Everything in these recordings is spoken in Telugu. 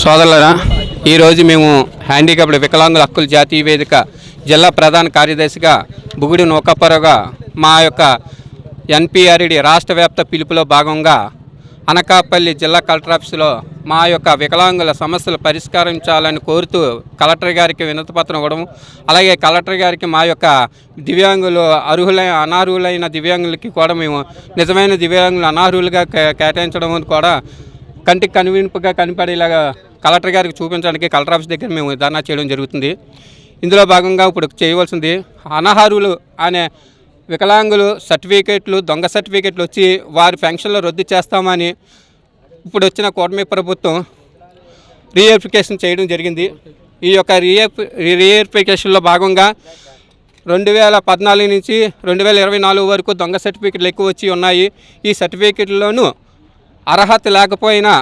సోదరులరా ఈరోజు మేము హ్యాండిక్యాప్డ్ వికలాంగుల హక్కుల జాతీయ వేదిక జిల్లా ప్రధాన కార్యదర్శిగా బుగుడి నూకపరగా మా యొక్క ఎన్పిఆర్డి రాష్ట్ర వ్యాప్త పిలుపులో భాగంగా అనకాపల్లి జిల్లా కలెక్టర్ ఆఫీసులో మా యొక్క వికలాంగుల సమస్యలు పరిష్కరించాలని కోరుతూ కలెక్టర్ గారికి వినతిపత్రం ఇవ్వడం అలాగే కలెక్టర్ గారికి మా యొక్క దివ్యాంగులు అర్హులైన అనార్హులైన దివ్యాంగులకి కూడా మేము నిజమైన దివ్యాంగులు అనర్హులుగా కేటాయించడం కూడా కంటికి కనువింపుగా కనిపడేలాగా కలెక్టర్ గారికి చూపించడానికి కలెక్టర్ ఆఫీస్ దగ్గర మేము ధర్నా చేయడం జరుగుతుంది. ఇందులో భాగంగా ఇప్పుడు చేయవలసింది అనహారులు అనే వికలాంగులు సర్టిఫికేట్లు దొంగ సర్టిఫికేట్లు వచ్చి వారి పెన్షన్లు రద్దు చేస్తామని ఇప్పుడు వచ్చిన కూటమి ప్రభుత్వం రీఎఫికేషన్ చేయడం జరిగింది. ఈ యొక్క రీఎఫ్ రీఎఫికేషన్లో భాగంగా రెండు వేల పద్నాలుగు నుంచి రెండు వేల ఇరవై నాలుగు వరకు దొంగ సర్టిఫికెట్లు ఎక్కువ వచ్చి ఉన్నాయి. ఈ సర్టిఫికెట్లోనూ అర్హత లేకపోయినా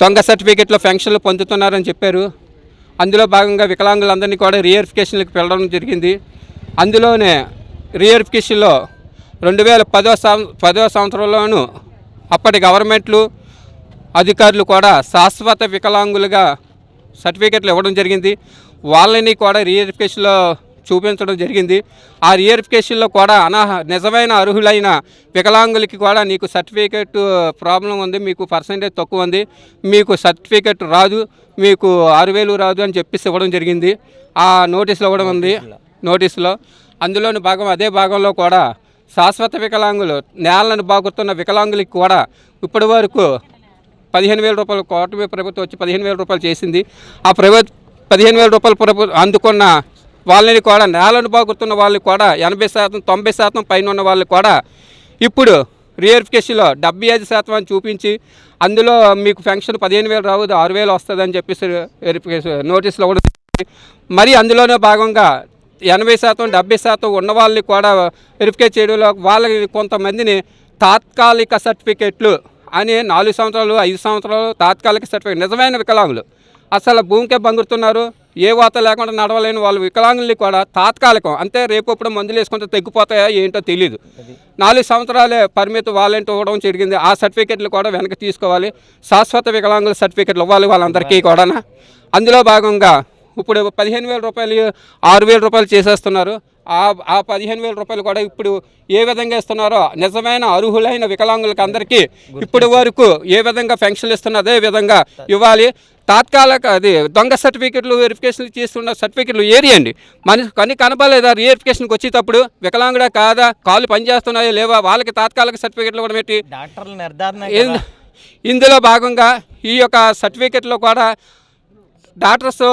దొంగ సర్టిఫికెట్లో పెన్షన్లు పొందుతున్నారని చెప్పారు. అందులో భాగంగా వికలాంగులందరినీ కూడా రీఎరిఫికేషన్లకు వెళ్ళడం జరిగింది. అందులోనే రీఎరిఫికేషన్లో రెండు వేల పదో సం పదో సంవత్సరంలోనూ అప్పటి గవర్నమెంట్లు అధికారులు కూడా శాశ్వత వికలాంగులుగా సర్టిఫికెట్లు ఇవ్వడం జరిగింది. వాళ్ళని కూడా రీఎరిఫికేషన్లో చూపించడం జరిగింది. ఆ రీఎరిఫికేషన్లో కూడా అనర్హ నిజమైన అర్హులైన వికలాంగులకి కూడా నీకు సర్టిఫికేట్ ప్రాబ్లం ఉంది మీకు పర్సంటేజ్ తక్కువ ఉంది మీకు సర్టిఫికేట్ రాదు మీకు ఆరు వేలు రాదు అని చెప్పేసి ఇవ్వడం జరిగింది. ఆ నోటీసులు ఇవ్వడం ఉంది. నోటీసులో. అందులోని భాగం అదే భాగంలో కూడా శాశ్వత వికలాంగులు నేలను బాగుతున్న వికలాంగులకి కూడా ఇప్పటి వరకు పదిహేను వేల రూపాయలు కూటమి ప్రభుత్వం వచ్చి పదిహేను వేల రూపాయలు చేసింది. ఆ ప్రభుత్వ పదిహేను వేల రూపాయలు ప్రభు అందుకున్న వాళ్ళని కూడా నేలను బాగుతున్న వాళ్ళని కూడా ఎనభై శాతం తొంభై శాతం పైన ఉన్న వాళ్ళని కూడా ఇప్పుడు రియర్ఫికేషన్లో డెబ్బై ఐదు శాతం అని చూపించి అందులో మీకు పెన్షన్ పదిహేను వేలు రావు ఆరు వేలు వస్తుందని చెప్పేసి వెరిఫికేషన్ నోటీసులు కూడా మరి అందులోనే భాగంగా ఎనభై శాతం డెబ్బై శాతం ఉన్న వాళ్ళని కూడా వెరిఫికే చేయడంలో వాళ్ళకి కొంతమందిని తాత్కాలిక సర్టిఫికెట్లు అని నాలుగు సంవత్సరాలు ఐదు సంవత్సరాలు తాత్కాలిక సర్టిఫికేట్ నిజమైన వికలాంగులు. అసలు భూమికే బంగురుతున్నారు. ఏ వాత లేకుండా నడవలేని వాళ్ళు వికలాంగుల్ని కూడా తాత్కాలికం అంటే రేపు ఇప్పుడు మందులు వేసుకుంటే తగ్గిపోతాయా ఏంటో తెలియదు నాలుగు సంవత్సరాలే పరిమితి వాళ్ళంటూ ఇవ్వడం జరిగింది. ఆ సర్టిఫికెట్లు కూడా వెనక్కి తీసుకోవాలి. శాశ్వత వికలాంగుల సర్టిఫికెట్లు ఇవ్వాలి వాళ్ళందరికీ కూడా అందులో భాగంగా ఇప్పుడు పదిహేను వేల రూపాయలు ఆరు వేల రూపాయలు చేసేస్తున్నారు. ఆ ఆ పదిహేను వేల రూపాయలు కూడా ఇప్పుడు ఏ విధంగా ఇస్తున్నారో నిజమైన అర్హులైన వికలాంగులకి అందరికీ ఇప్పటి వరకు ఏ విధంగా పెన్షన్లు ఇస్తున్నా అదే విధంగా ఇవ్వాలి. తాత్కాలిక అది దొంగ సర్టిఫికెట్లు వెరిఫికేషన్ చేస్తున్న సర్టిఫికెట్లు ఏరియండి మన కని కనపడలేదా రీవెరిఫికేషన్కి వచ్చేటప్పుడు? వికలాంగుడా కాదా? కాళ్ళు పనిచేస్తున్నాయో లేవా? వాళ్ళకి తాత్కాలిక సర్టిఫికెట్లు కూడా పెట్టి డాక్టర్ల నిర్ధారణ ఇందులో భాగంగా ఈ యొక్క సర్టిఫికెట్లో కూడా డాక్టర్స్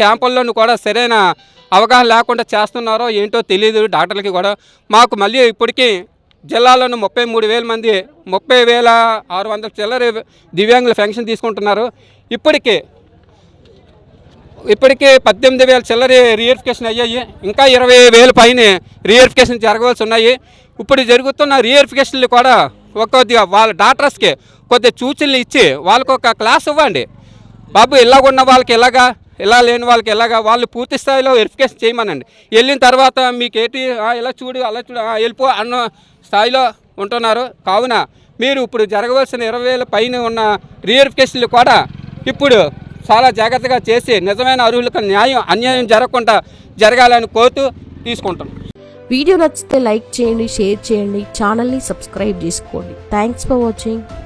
క్యాంపుల్లోనూ కూడా సరైన అవగాహన లేకుండా చేస్తున్నారో ఏంటో తెలియదు డాక్టర్లకి కూడా. మాకు మళ్ళీ ఇప్పటికీ జిల్లాలోని ముప్పై మూడు వేల మంది ముప్పై వేల ఆరు వందల చిల్లర దివ్యాంగుల పెన్షన్ తీసుకుంటున్నారు. ఇప్పటికీ ఇప్పటికే పద్దెనిమిది వేల చిల్లర రీఎరిఫికేషన్ అయ్యాయి. ఇంకా ఇరవై వేల పైన రీఎరిఫికేషన్ జరగవలసి ఉన్నాయి. ఇప్పుడు జరుగుతున్న రీఎరిఫికేషన్లు కూడా ఒక్కొద్దిగా వాళ్ళ డాక్టర్స్కి కొద్దిగా సూచనలు ఇచ్చి వాళ్ళకు ఒక క్లాస్ ఇవ్వండి. బాబు ఇలాగ ఉన్న వాళ్ళకి ఇలాగా ఇలా లేని వాళ్ళకి ఎలాగా వాళ్ళు పూర్తి స్థాయిలో వెరిఫికేషన్ చేయమనండి. వెళ్ళిన తర్వాత మీకు ఆ, ఇలా చూడు అలా చూడు ఆ, వెళ్ళిపో అన్న స్థాయిలో ఉంటున్నారు. కావున మీరు ఇప్పుడు జరగవలసిన ఇరవై వేల పైన ఉన్న రీవెరిఫికేషన్లు కూడా ఇప్పుడు చాలా జాగ్రత్తగా చేసి నిజమైన అర్హులకు న్యాయం అన్యాయం జరగకుండా జరగాలని కోరుతూ తీసుకుంటాం వీడియో నచ్చితే లైక్ చేయండి షేర్ చేయండి ఛానల్ని సబ్స్క్రైబ్ చేసుకోండి. Thanks for watching